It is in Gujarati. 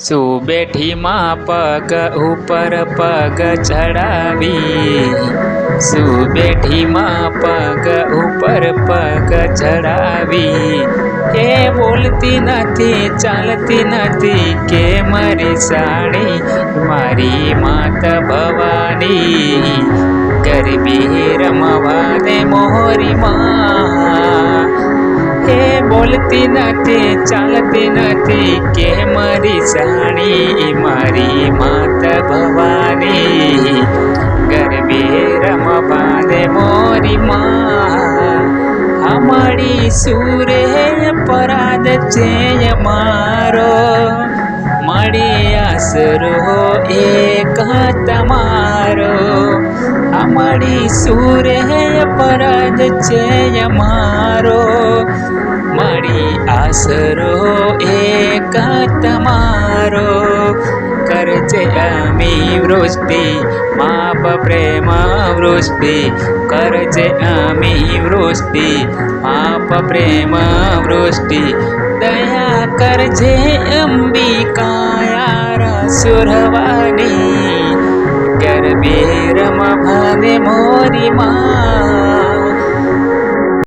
સુબેઠીમાં પગ ઉપર પગ ચડાવી. સુબેઠીમાં પગ ઉપર પગ ચડાવી. એ બોલતી નથી, ચાલતી નથી, કે મારી સાડી મારી માત ભવાની. ગરબી રમવા દે એ બોલતી નથી, ચાલતી નથી, કે સાણી મારી માત ભવાની. ગરબે રમવાને મોરી માં. અમારી સુરે પરાદ છે મારો. મળી આસરો એક તમારો અમારી સુરે પરાદ છે મારો. મળી આસરો એક તમારો कर्जे अमिव वृष्टि मापप्रेमवृष्टि कर्जे अमिवृष्टि मापप्रेमवृष्टि दया कर्जे अम्बिकाया यार सुरवाणी कर्बीरम भे मोरि मा